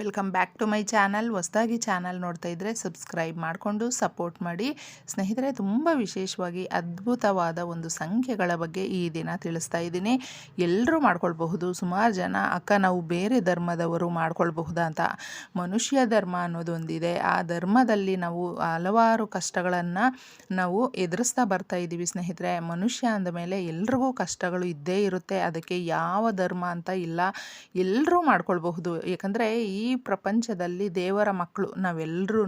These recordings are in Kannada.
Welcome back to my channel ಹೊಸದಾಗಿ ಚಾನಲ್ ನೋಡ್ತಾ ಇದ್ದರೆ ಸಬ್ಸ್ಕ್ರೈಬ್ ಮಾಡಿಕೊಂಡು ಸಪೋರ್ಟ್ ಮಾಡಿ. ಸ್ನೇಹಿತರೆ, ತುಂಬ ವಿಶೇಷವಾಗಿ ಅದ್ಭುತವಾದ ಒಂದು ಸಂಖ್ಯೆಗಳ ಬಗ್ಗೆ ಈ ದಿನ ತಿಳಿಸ್ತಾ ಇದ್ದೀನಿ. ಎಲ್ಲರೂ ಮಾಡ್ಕೊಳ್ಬಹುದು. ಸುಮಾರು ಜನ ಅಕ್ಕ ನಾವು ಬೇರೆ ಧರ್ಮದವರು ಮಾಡ್ಕೊಳ್ಬಹುದಾ ಅಂತ. ಮನುಷ್ಯ ಧರ್ಮ ಅನ್ನೋದೊಂದಿದೆ. ಆ ಧರ್ಮದಲ್ಲಿ ನಾವು ಹಲವಾರು ಕಷ್ಟಗಳನ್ನು ನಾವು ಎದುರಿಸ್ತಾ ಬರ್ತಾ ಇದ್ದೀವಿ ಸ್ನೇಹಿತರೆ. ಮನುಷ್ಯ ಅಂದಮೇಲೆ ಎಲ್ರಿಗೂ ಕಷ್ಟಗಳು ಇದ್ದೇ ಇರುತ್ತೆ. ಅದಕ್ಕೆ ಯಾವ ಧರ್ಮ ಅಂತ ಇಲ್ಲ. ಎಲ್ಲರೂ ಮಾಡ್ಕೊಳ್ಬಹುದು. ಯಾಕಂದರೆ ಈ ಪ್ರಪಂಚದಲ್ಲಿ ದೇವರ ಮಕ್ಕಳು ನಾವೆಲ್ಲರೂ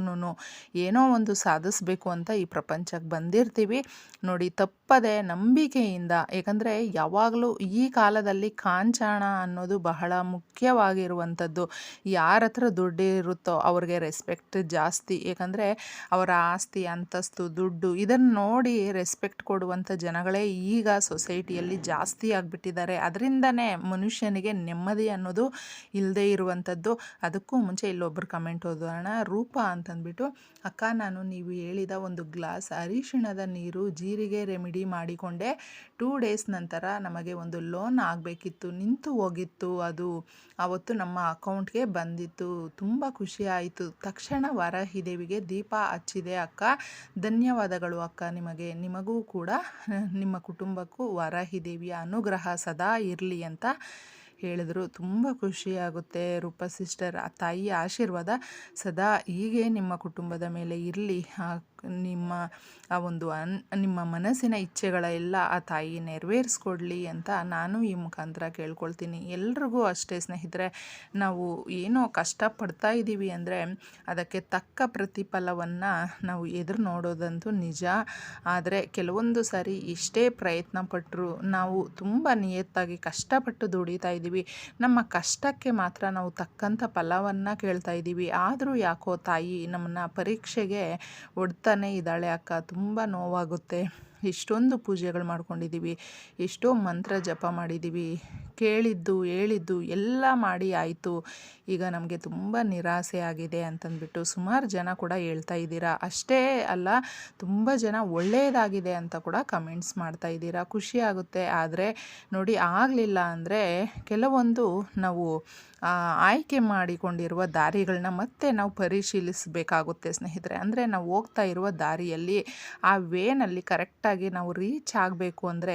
ಏನೋ ಒಂದು ಸಾಧಿಸ್ಬೇಕು ಅಂತ ಈ ಪ್ರಪಂಚಕ್ಕೆ ಬಂದಿರ್ತೀವಿ. ನೋಡಿ ತಪ್ಪದೆ ನಂಬಿಕೆಯಿಂದ, ಏಕೆಂದರೆ ಯಾವಾಗಲೂ ಈ ಕಾಲದಲ್ಲಿ ಕಾಂಚಾಣ ಅನ್ನೋದು ಬಹಳ ಮುಖ್ಯವಾಗಿರುವಂಥದ್ದು. ಯಾರ ಹತ್ರ ದುಡ್ಡು ಇರುತ್ತೋ ಅವ್ರಿಗೆ ರೆಸ್ಪೆಕ್ಟ್ ಜಾಸ್ತಿ. ಏಕೆಂದರೆ ಅವರ ಆಸ್ತಿ, ಅಂತಸ್ತು, ದುಡ್ಡು ಇದನ್ನು ನೋಡಿ ರೆಸ್ಪೆಕ್ಟ್ ಕೊಡುವಂಥ ಜನಗಳೇ ಈಗ ಸೊಸೈಟಿಯಲ್ಲಿ ಜಾಸ್ತಿ ಆಗಿಬಿಟ್ಟಿದ್ದಾರೆ. ಅದರಿಂದನೇ ಮನುಷ್ಯನಿಗೆ ನೆಮ್ಮದಿ ಅನ್ನೋದು ಇಲ್ಲದೇ ಇರುವಂಥದ್ದು. ಅದಕ್ಕೂ ಮುಂಚೆ ಇಲ್ಲೊಬ್ಬರು ಕಮೆಂಟ್ ಓದೋಣ. ರೂಪ ಅಂತಂದ್ಬಿಟ್ಟು, ಅಕ್ಕ, ನಾನು ನೀವು ಹೇಳಿದ ಒಂದು ಗ್ಲಾಸ್ ಅರಿಶಿಣದ ನೀರು ಜೀರಿಗೆ ರೆಮಿಡಿ ಮಾಡಿಕೊಂಡೆ. ಟೂ ಡೇಸ್ ನಂತರ ನಮಗೆ ಒಂದು ಲೋನ್ ಆಗಬೇಕಿತ್ತು. ನಿಂತು ಹೋಗಿತ್ತು. ಅದು ಆವತ್ತು ನಮ್ಮ ಅಕೌಂಟ್ಗೆ ಬಂದಿತ್ತು. ತುಂಬ ಖುಷಿ ಆಯಿತು. ತಕ್ಷಣ ವರಹಿದೇವಿಗೆ ದೀಪ ಹಚ್ಚಿದೆ ಅಕ್ಕ. ಧನ್ಯವಾದಗಳು ಅಕ್ಕ ನಿಮಗೆ. ನಿಮಗೂ ಕೂಡ ನಿಮ್ಮ ಕುಟುಂಬಕ್ಕೂ ವರಹಿದೇವಿಯ ಅನುಗ್ರಹ ಸದಾ ಇರಲಿ ಅಂತ ಹೇಳಿದ್ರು. ತುಂಬ ಖುಷಿಯಾಗುತ್ತೆ ರೂಪ ಸಿಸ್ಟರ್ ಆ ತಾಯಿಯ ಆಶೀರ್ವಾದ ಸದಾ ಹೀಗೆ ನಿಮ್ಮ ಕುಟುಂಬದ ಮೇಲೆ ಇರಲಿ. ನಿಮ್ಮ, ಆ ಒಂದು ಅನ್, ನಿಮ್ಮ ಮನಸ್ಸಿನ ಇಚ್ಛೆಗಳೆಲ್ಲ ಆ ತಾಯಿ ನೆರವೇರಿಸ್ಕೊಡ್ಲಿ ಅಂತ ನಾನು ಈ ಮುಖಾಂತರ ಕೇಳ್ಕೊಳ್ತೀನಿ. ಎಲ್ರಿಗೂ ಅಷ್ಟೇ ಸ್ನೇಹಿತರೆ, ನಾವು ಏನೋ ಕಷ್ಟಪಡ್ತಾ ಇದ್ದೀವಿ ಅಂದರೆ ಅದಕ್ಕೆ ತಕ್ಕ ಪ್ರತಿಫಲವನ್ನು ನಾವು ಎದುರು ನೋಡೋದಂತೂ ನಿಜ. ಆದರೆ ಕೆಲವೊಂದು ಸಾರಿ ಎಷ್ಟೇ ಪ್ರಯತ್ನ ಪಟ್ಟರು ನಾವು ತುಂಬ ನಿಯತ್ತಾಗಿ ಕಷ್ಟಪಟ್ಟು ದುಡಿತಾ ಇದ್ದೀವಿ. ನಮ್ಮ ಕಷ್ಟಕ್ಕೆ ಮಾತ್ರ ನಾವು ತಕ್ಕಂಥ ಫಲವನ್ನು ಕೇಳ್ತಾ ಇದ್ದೀವಿ. ಆದರೂ ಯಾಕೋ ತಾಯಿ ನಮ್ಮನ್ನು ಪರೀಕ್ಷೆಗೆ ಒಡ್ತಾನೆ ಇದ್ದಾಳೆ ಅಕ್ಕ. ತುಂಬ ನೋವಾಗುತ್ತೆ. ಎಷ್ಟೊಂದು ಪೂಜೆಗಳು ಮಾಡ್ಕೊಂಡಿದ್ದೀವಿ. ಎಷ್ಟೋ ಮಂತ್ರ ಜಪ ಮಾಡಿದ್ದೀವಿ. ಕೇಳಿದ್ದು, ಹೇಳಿದ್ದು ಎಲ್ಲ ಮಾಡಿ ಆಯಿತು. ಈಗ ನಮಗೆ ತುಂಬ ನಿರಾಸೆ ಆಗಿದೆ ಅಂತಂದ್ಬಿಟ್ಟು ಸುಮಾರು ಜನ ಕೂಡ ಹೇಳ್ತಾ ಇದ್ದೀರಾ. ಅಷ್ಟೇ ಅಲ್ಲ, ತುಂಬ ಜನ ಒಳ್ಳೆಯದಾಗಿದೆ ಅಂತ ಕೂಡ ಕಮೆಂಟ್ಸ್ ಮಾಡ್ತಾ ಇದ್ದೀರಾ. ಖುಷಿ ಆಗುತ್ತೆ. ಆದರೆ ನೋಡಿ ಆಗಲಿಲ್ಲ ಅಂದರೆ ಕೆಲವೊಂದು ನಾವು ಆಯ್ಕೆ ಮಾಡಿಕೊಂಡಿರುವ ದಾರಿಗಳನ್ನ ಮತ್ತೆ ನಾವು ಪರಿಶೀಲಿಸಬೇಕಾಗುತ್ತೆ ಸ್ನೇಹಿತರೆ. ಅಂದರೆ ನಾವು ಹೋಗ್ತಾ ಇರುವ ದಾರಿಯಲ್ಲಿ ಆ ವೇನಲ್ಲಿ ಕರೆಕ್ಟಾಗಿ ನಾವು ರೀಚ್ ಆಗಬೇಕು ಅಂದರೆ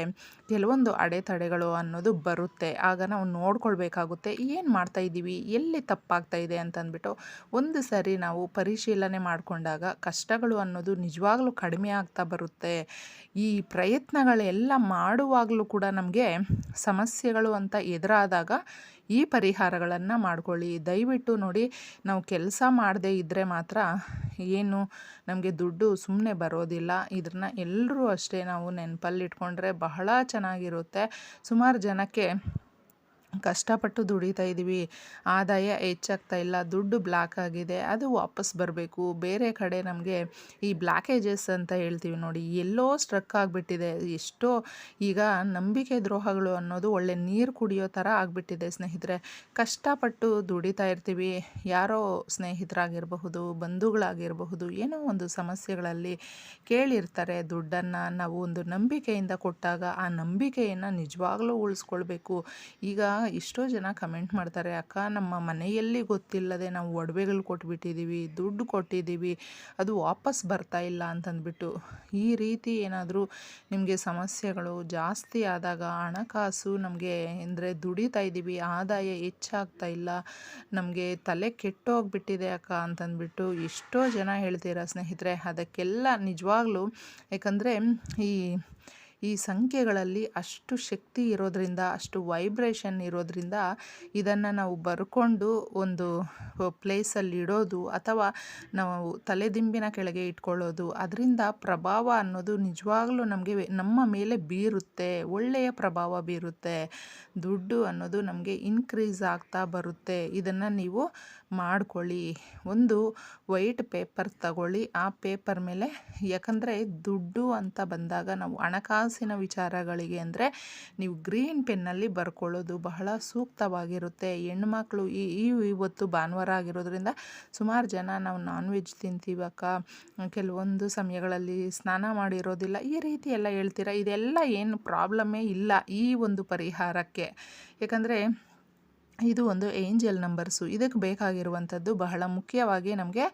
ಕೆಲವೊಂದು ಅಡೆತಡೆಗಳು ಅನ್ನೋದು ಬರುತ್ತೆ. ಆಗ ನಾವು ನೋಡ್ಕೊಳ್ಬೇಕಾಗುತ್ತೆ, ಏನು ಮಾಡ್ತಾ ಇದ್ದೀವಿ, ಎಲ್ಲಿ ತಪ್ಪಾಗ್ತಾ ಇದೆ ಅಂತಂದ್ಬಿಟ್ಟು ಒಂದು ಸರಿ ನಾವು ಪರಿಶೀಲನೆ ಮಾಡಿಕೊಂಡಾಗ ಕಷ್ಟಗಳು ಅನ್ನೋದು ನಿಜವಾಗ್ಲೂ ಕಡಿಮೆ ಆಗ್ತಾ ಬರುತ್ತೆ. ಈ ಪ್ರಯತ್ನಗಳೆಲ್ಲ ಮಾಡುವಾಗಲೂ ಕೂಡ ನಮಗೆ ಸಮಸ್ಯೆಗಳು ಅಂತ ಎದುರಾದಾಗ ಈ ಪರಿಹಾರಗಳನ್ನು ಮಾಡ್ಕೊಳ್ಳಿ. ದಯವಿಟ್ಟು ನೋಡಿ, ನಾವು ಕೆಲಸ ಮಾಡದೇ ಇದ್ದರೆ ಮಾತ್ರ ಏನು ನಮಗೆ ದುಡ್ಡು ಸುಮ್ಮನೆ ಬರೋದಿಲ್ಲ. ಇದನ್ನ ಎಲ್ಲರೂ ಅಷ್ಟೇ ನಾವು ನೆನಪಲ್ಲಿಟ್ಕೊಂಡ್ರೆ ಬಹಳ ಚೆನ್ನಾಗಿರುತ್ತೆ. ಸುಮಾರು ಜನಕ್ಕೆ ಕಷ್ಟಪಟ್ಟು ದುಡಿತಾ ಇದ್ದೀವಿ, ಆದಾಯ ಹೆಚ್ಚಾಗ್ತಾ ಇಲ್ಲ, ದುಡ್ಡು ಬ್ಲ್ಯಾಕ್ ಆಗಿದೆ, ಅದು ವಾಪಸ್ ಬರಬೇಕು. ಬೇರೆ ಕಡೆ ನಮಗೆ ಈ ಬ್ಲ್ಯಾಕೇಜಸ್ ಅಂತ ಹೇಳ್ತೀವಿ ನೋಡಿ, ಎಲ್ಲೋ ಸ್ಟ್ರಕ್ ಆಗಿಬಿಟ್ಟಿದೆ. ಎಷ್ಟೋ ಈಗ ನಂಬಿಕೆ ದ್ರೋಹಗಳು ಅನ್ನೋದು ಒಳ್ಳೆ ನೀರು ಕುಡಿಯೋ ಥರ ಆಗಿಬಿಟ್ಟಿದೆ ಸ್ನೇಹಿತರೆ. ಕಷ್ಟಪಟ್ಟು ದುಡಿತಾ ಇರ್ತೀವಿ. ಯಾರೋ ಸ್ನೇಹಿತರಾಗಿರಬಹುದು, ಬಂಧುಗಳಾಗಿರಬಹುದು, ಏನೋ ಒಂದು ಸಮಸ್ಯೆಗಳಲ್ಲಿ ಕೇಳಿರ್ತಾರೆ ದುಡ್ಡನ್ನು. ನಾವು ಒಂದು ನಂಬಿಕೆಯಿಂದ ಕೊಟ್ಟಾಗ ಆ ನಂಬಿಕೆಯನ್ನು ನಿಜವಾಗ್ಲೂ ಉಳಿಸ್ಕೊಳ್ಬೇಕು. ಈಗ ಎಷ್ಟೋ ಜನ ಕಮೆಂಟ್ ಮಾಡ್ತಾರೆ, ಅಕ್ಕ, ನಮ್ಮ ಮನೆಯಲ್ಲಿ ಗೊತ್ತಿಲ್ಲದೆ ನಾವು ಒಡವೆಗಳು ಕೊಟ್ಬಿಟ್ಟಿದ್ದೀವಿ ದುಡ್ಡು ಕೊಟ್ಟಿದ್ದೀವಿ ಅದು ವಾಪಸ್ ಬರ್ತಾ ಇಲ್ಲ ಅಂತಂದ್ಬಿಟ್ಟು. ಈ ರೀತಿ ಏನಾದರೂ ನಿಮಗೆ ಸಮಸ್ಯೆಗಳು ಜಾಸ್ತಿ ಆದಾಗ ಹಣಕಾಸು ನಮಗೆ ಅಂದರೆ ದುಡಿತಾ ಇದ್ದೀವಿ ಆದಾಯ ಹೆಚ್ಚಾಗ್ತಾ ಇಲ್ಲ, ನಮಗೆ ತಲೆ ಕೆಟ್ಟೋಗ್ಬಿಟ್ಟಿದೆ ಅಕ್ಕ ಅಂತಂದ್ಬಿಟ್ಟು ಎಷ್ಟೋ ಜನ ಹೇಳ್ತೀರಾ ಸ್ನೇಹಿತರೆ, ಅದಕ್ಕೆಲ್ಲ ನಿಜವಾಗ್ಲೂ, ಯಾಕಂದರೆ ಈ ಈ ಸಂಖ್ಯೆಗಳಲ್ಲಿ ಅಷ್ಟು ಶಕ್ತಿ ಇರೋದರಿಂದ, ಅಷ್ಟು ವೈಬ್ರೇಷನ್ ಇರೋದರಿಂದ ಇದನ್ನು ನಾವು ಬರ್ಕೊಂಡು ಒಂದು ಪ್ಲೇಸಲ್ಲಿ ಇಡೋದು ಅಥವಾ ನಾವು ತಲೆದಿಂಬಿನ ಕೆಳಗೆ ಇಟ್ಕೊಳ್ಳೋದು, ಅದರಿಂದ ಪ್ರಭಾವ ಅನ್ನೋದು ನಿಜವಾಗ್ಲೂ ನಮಗೆ ನಮ್ಮ ಮೇಲೆ ಬೀರುತ್ತೆ, ಒಳ್ಳೆಯ ಪ್ರಭಾವ ಬೀರುತ್ತೆ, ದುಡ್ಡು ಅನ್ನೋದು ನಮಗೆ ಇನ್ಕ್ರೀಸ್ ಆಗ್ತಾ ಬರುತ್ತೆ. ಇದನ್ನು ನೀವು ಮಾಡ್ಕೊಳ್ಳಿ. ಒಂದು ವೈಟ್ ಪೇಪರ್ ತಗೊಳ್ಳಿ. ಆ ಪೇಪರ್ ಮೇಲೆ ಯಾಕಂದರೆ ದುಡ್ಡು ಅಂತ ಬಂದಾಗ ನಾವು ಹಣಕಾಸಿನ ವಿಚಾರಗಳಿಗೆ ಅಂದರೆ ನೀವು ಗ್ರೀನ್ ಪೆನ್ನಲ್ಲಿ ಬರ್ಕೊಳ್ಳೋದು ಬಹಳ ಸೂಕ್ತವಾಗಿರುತ್ತೆ. ಹೆಣ್ಮಕ್ಳು ಈ ಇವತ್ತು ಭಾನುವಾರ ಆಗಿರೋದ್ರಿಂದ ಸುಮಾರು ಜನ ನಾವು ನಾನ್ ವೆಜ್ ತಿಂತೀವಕ್ಕ, ಕೆಲವೊಂದು ಸಮಯಗಳಲ್ಲಿ ಸ್ನಾನ ಮಾಡಿರೋದಿಲ್ಲ, ಈ ರೀತಿ ಎಲ್ಲ ಹೇಳ್ತೀರ? ಇದೆಲ್ಲ ಏನು ಪ್ರಾಬ್ಲಮ್ಮೇ ಇಲ್ಲ ಈ ಒಂದು ಪರಿಹಾರಕ್ಕೆ. ಯಾಕಂದರೆ ಇದು ಒಂದು ಏಂಜಲ್ ನಂಬರ್ಸು. ಇದಕ್ಕೆ ಬೇಕಾಗಿರುವಂಥದ್ದು ಬಹಳ ಮುಖ್ಯವಾಗಿ ನಮಗೆ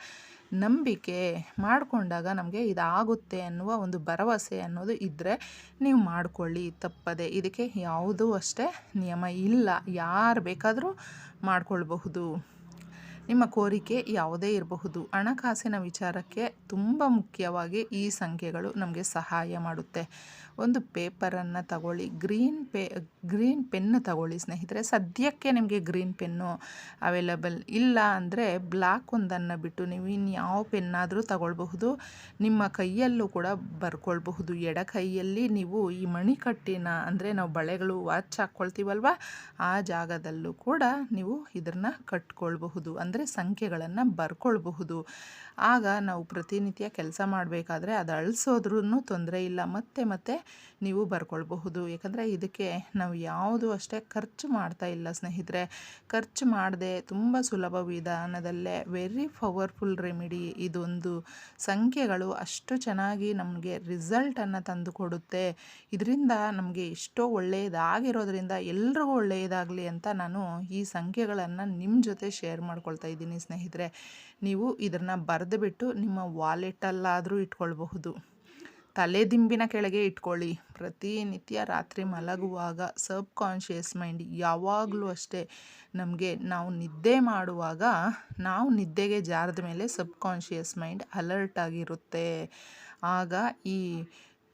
ನಂಬಿಕೆ ಮಾಡಿಕೊಂಡಾಗ ನಮಗೆ ಇದಾಗುತ್ತೆ ಅನ್ನುವ ಒಂದು ಭರವಸೆ ಅನ್ನೋದು ಇದ್ದರೆ ನೀವು ಮಾಡಿಕೊಳ್ಳಿ, ತಪ್ಪದೆ. ಇದಕ್ಕೆ ಯಾವುದೂ ಅಷ್ಟೇ ನಿಯಮ ಇಲ್ಲ. ಯಾರು ಬೇಕಾದರೂ ಮಾಡ್ಕೊಳ್ಬಹುದು. ನಿಮ್ಮ ಕೋರಿಕೆ ಯಾವುದೇ ಇರಬಹುದು. ಹಣಕಾಸಿನ ವಿಚಾರಕ್ಕೆ ತುಂಬ ಮುಖ್ಯವಾಗಿ ಈ ಸಂಖ್ಯೆಗಳು ನಮಗೆ ಸಹಾಯ ಮಾಡುತ್ತೆ. ಒಂದು ಪೇಪರನ್ನು ತಗೊಳ್ಳಿ, ಗ್ರೀನ್ ಪೇ, ಗ್ರೀನ್ ಪೆನ್ನು ತಗೊಳ್ಳಿ ಸ್ನೇಹಿತರೆ. ಸದ್ಯಕ್ಕೆ ನಿಮಗೆ ಗ್ರೀನ್ ಪೆನ್ನು ಅವೈಲಬಲ್ ಇಲ್ಲ ಅಂದರೆ ಬ್ಲ್ಯಾಕ್ ಒಂದನ್ನು ಬಿಟ್ಟು ನೀವು ಇನ್ಯಾವ ಪೆನ್ನಾದರೂ ತಗೊಳ್ಬಹುದು. ನಿಮ್ಮ ಕೈಯಲ್ಲೂ ಕೂಡ ಬರ್ಕೊಳ್ಬಹುದು. ಎಡ ಕೈಯಲ್ಲಿ ನೀವು ಈ ಮಣಿಕಟ್ಟಿನ ಅಂದರೆ ನಾವು ಬಳೆಗಳು ವಾಚ್ ಹಾಕ್ಕೊಳ್ತೀವಲ್ವ? ಆ ಜಾಗದಲ್ಲೂ ಕೂಡ ನೀವು ಇದನ್ನು ಕಟ್ಕೊಳ್ಬಹುದು. ಅಂದರೆ ಸಂಖ್ಯೆಗಳನ್ನು ಬರ್ಕೊಳ್ಬಹುದು. ಆಗ ನಾವು ಪ್ರತಿನಿತ್ಯ ಕೆಲಸ ಮಾಡಬೇಕಾದ್ರೆ ಅದು ಅಳಿಸೋದ್ರೂ ತೊಂದರೆ ಇಲ್ಲ, ಮತ್ತೆ ಮತ್ತೆ ನೀವು ಬರ್ಕೊಳ್ಬಹುದು. ಯಾಕಂದರೆ ಇದಕ್ಕೆ ನಾವು ಯಾವುದು ಅಷ್ಟೇ ಖರ್ಚು ಮಾಡ್ತಾ ಇಲ್ಲ ಸ್ನೇಹಿತರೆ. ಖರ್ಚು ಮಾಡದೆ ತುಂಬ ಸುಲಭ ವಿಧಾನದಲ್ಲೇ ವೆರಿ ಪವರ್ಫುಲ್ ರೆಮಿಡಿ ಇದೊಂದು. ಸಂಖ್ಯೆಗಳು ಅಷ್ಟು ಚೆನ್ನಾಗಿ ನಮಗೆ ರಿಸಲ್ಟನ್ನು ತಂದು ಕೊಡುತ್ತೆ ಇದರಿಂದ ನಮಗೆ ಎಷ್ಟೋ ಒಳ್ಳೆಯದಾಗಿರೋದ್ರಿಂದ ಎಲ್ರಿಗೂ ಒಳ್ಳೆಯದಾಗಲಿ ಅಂತ ನಾನು ಈ ಸಂಖ್ಯೆಗಳನ್ನು ನಿಮ್ಮ ಜೊತೆ ಶೇರ್ ಮಾಡ್ಕೊಳ್ತಾ ಇದ್ದೀನಿ ಸ್ನೇಹಿತರೆ. ನೀವು ಇದನ್ನು ಬರೆದು ಬಿಟ್ಟು ನಿಮ್ಮ ವಾಲೆಟಲ್ಲಾದರೂ ಇಟ್ಕೊಳ್ಬಹುದು. ತಲೆದಿಂಬಿನ ಕೆಳಗೆ ಇಟ್ಕೊಳ್ಳಿ. ಪ್ರತಿನಿತ್ಯ ರಾತ್ರಿ ಮಲಗುವಾಗ ಸಬ್ ಕಾನ್ಷಿಯಸ್ ಮೈಂಡ್ ಯಾವಾಗಲೂ ಅಷ್ಟೇ. ನಮಗೆ ನಾವು ನಿದ್ದೆ ಮಾಡುವಾಗ ನಾವು ನಿದ್ದೆಗೆ ಜಾರದ ಮೇಲೆ ಸಬ್ ಕಾನ್ಷಿಯಸ್ ಮೈಂಡ್ ಅಲರ್ಟ್ ಆಗಿರುತ್ತೆ. ಆಗ ಈ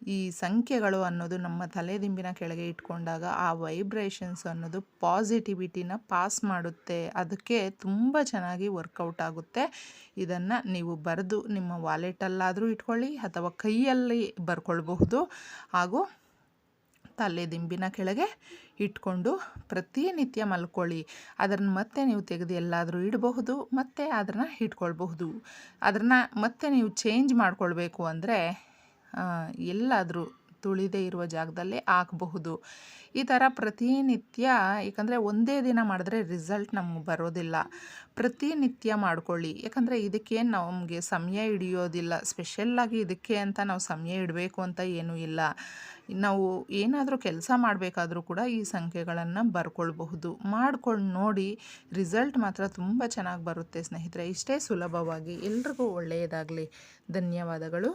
ಈ ಸಂಖ್ಯೆಗಳು ಅನ್ನೋದು ನಮ್ಮ ತಲೆದಿಂಬಿನ ಕೆಳಗೆ ಇಟ್ಕೊಂಡಾಗ ಆ ವೈಬ್ರೇಷನ್ಸ್ ಅನ್ನೋದು ಪಾಸಿಟಿವಿಟಿನ ಪಾಸ್ ಮಾಡುತ್ತೆ. ಅದಕ್ಕೆ ತುಂಬ ಚೆನ್ನಾಗಿ ವರ್ಕೌಟ್ ಆಗುತ್ತೆ. ಇದನ್ನು ನೀವು ಬರೆದು ನಿಮ್ಮ ವಾಲೆಟಲ್ಲಾದರೂ ಇಟ್ಕೊಳ್ಳಿ ಅಥವಾ ಕೈಯಲ್ಲಿ ಬರ್ಕೊಳ್ಬಹುದು. ಹಾಗೂ ತಲೆದಿಂಬಿನ ಕೆಳಗೆ ಇಟ್ಕೊಂಡು ಪ್ರತಿನಿತ್ಯ ಮಲ್ಕೊಳ್ಳಿ. ಅದನ್ನು ಮತ್ತೆ ನೀವು ತೆಗೆದು ಎಲ್ಲಾದರೂ ಇಡಬಹುದು, ಮತ್ತು ಅದನ್ನು ಇಟ್ಕೊಳ್ಬಹುದು. ಅದನ್ನು ಮತ್ತೆ ನೀವು ಚೇಂಜ್ ಮಾಡಿಕೊಳ್ಬೇಕು ಅಂದರೆ ಎಲ್ಲಾದರೂ ತುಳಿದೇ ಇರುವ ಜಾಗದಲ್ಲೇ ಹಾಕಬಹುದು ಈ ಥರ ಪ್ರತಿನಿತ್ಯ, ಏಕೆಂದರೆ ಒಂದೇ ದಿನ ಮಾಡಿದ್ರೆ ರಿಸಲ್ಟ್ ನಮಗೆ ಬರೋದಿಲ್ಲ. ಪ್ರತಿನಿತ್ಯ ಮಾಡ್ಕೊಳ್ಳಿ. ಯಾಕಂದರೆ ಇದಕ್ಕೇನು ನಮಗೆ ಸಮಯ ಹಿಡಿಯೋದಿಲ್ಲ. ಸ್ಪೆಷಲ್ಲಾಗಿ ಇದಕ್ಕೆ ಅಂತ ನಾವು ಸಮಯ ಇಡಬೇಕು ಅಂತ ಏನೂ ಇಲ್ಲ. ನಾವು ಏನಾದರೂ ಕೆಲಸ ಮಾಡಬೇಕಾದ್ರೂ ಕೂಡ ಈ ಸಂಖ್ಯೆಗಳನ್ನು ಬರ್ಕೊಳ್ಬಹುದು. ಮಾಡ್ಕೊಂಡು ನೋಡಿ ರಿಸಲ್ಟ್ ಮಾತ್ರ ತುಂಬ ಚೆನ್ನಾಗಿ ಬರುತ್ತೆ ಸ್ನೇಹಿತರೆ. ಇಷ್ಟೇ ಸುಲಭವಾಗಿ. ಎಲ್ರಿಗೂ ಒಳ್ಳೆಯದಾಗಲಿ. ಧನ್ಯವಾದಗಳು.